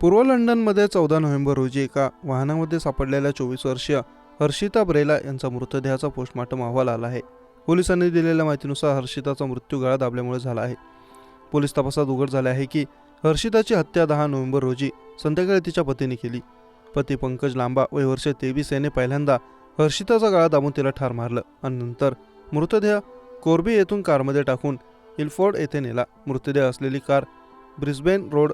पूर्व लंडनमध्ये चौदा नोव्हेंबर रोजी एका वाहनामध्ये सापडलेल्या चोवीस वर्षीय हर्षिता ब्रेला यांचा मृतदेहाचा पोस्टमॉर्टम अहवाल आला आहे. पोलिसांनी दिलेल्या माहितीनुसार हर्षिताचा मृत्यू गळा दाबल्यामुळे झाला आहे. पोलीस तपासात उघड झाले आहे की हर्षिताची हत्या दहा नोव्हेंबर रोजी संध्याकाळी तिच्या पतीने केली. पती पंकज लांबा वय वर्ष तेवीस याने पहिल्यांदा हर्षिताचा गळा दाबून तिला ठार मारलं आणि नंतर मृतदेह कोर्बी येथून कारमध्ये टाकून इल्फोर्ड येथे नेला. मृतदेह असलेली कार ब्रिस्बेन रोड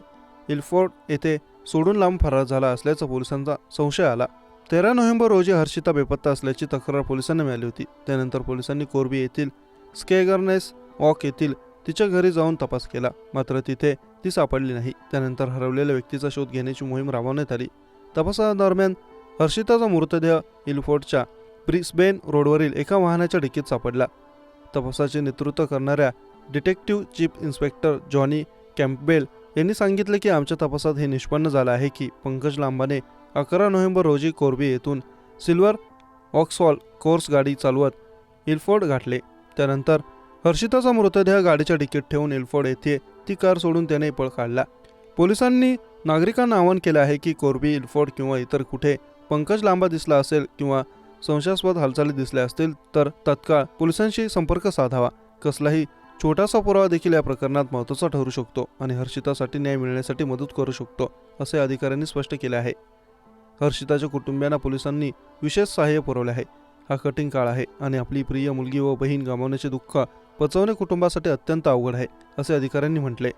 इल्फोर्ट येथे सोडून लांब फरार झाला असल्याचा पोलिसांचा संशय आला. तेरा नोव्हेंबर रोजी हर्षिता बेपत्ता असल्याची तक्रार पोलिसांना मिळाली होती. त्यानंतर पोलिसांनी कोरबी येथील स्केगरनेस वॉक येथील तिच्या घरी जाऊन तपास केला. मात्र तिथे ती सापडली नाही. त्यानंतर हरवलेल्या व्यक्तीचा शोध घेण्याची मोहीम राबवण्यात आली. तपासादरम्यान हर्षिताचा मृतदेह इल्फोर्डच्या ब्रिस्बेन रोडवरील एका वाहनाच्या डिकीत सापडला. तपासाचे नेतृत्व करणाऱ्या detective chief inspector Johnny Campbell यांनी सांगितले की आमच्या तपासात हे निष्पन्न झालं आहे की पंकज लांबाने अकरा नोव्हेंबर रोजी कोर्बी येथून सिल्वर ऑक्सॉल कोर्स गाडी चालवत इल्फोर्ड गाठले. त्यानंतर हर्षिताचा मृतदेह गाडीच्या डिकीत ठेवून इल्फोर्ड येथे ती कार सोडून त्याने पळ काढला. पोलिसांनी नागरिकांना आवाहन केलं आहे की कोर्बी इल्फोर्ड किंवा इतर कुठे पंकज लांबा दिसला असेल किंवा संशयास्पद हालचाली दिसल्या असतील तर तत्काळ पोलिसांशी संपर्क साधावा. कसलाही छोटासा पुरावा देखील या प्रकरणात महत्त्वाचा ठरू शकतो आणि हर्षितासाठी न्याय मिळण्यासाठी मदत करू शकतो असे अधिकाऱ्यांनी स्पष्ट केले आहे. हर्षिताच्या कुटुंबियांना पोलिसांनी विशेष सहाय्य पुरवले आहे. हा कठीण काळ आहे आणि आपली प्रिय मुलगी व बहीण गमावण्याचे दुःख पचवणे कुटुंबासाठी अत्यंत अवघड आहे असे अधिकाऱ्यांनी म्हटले.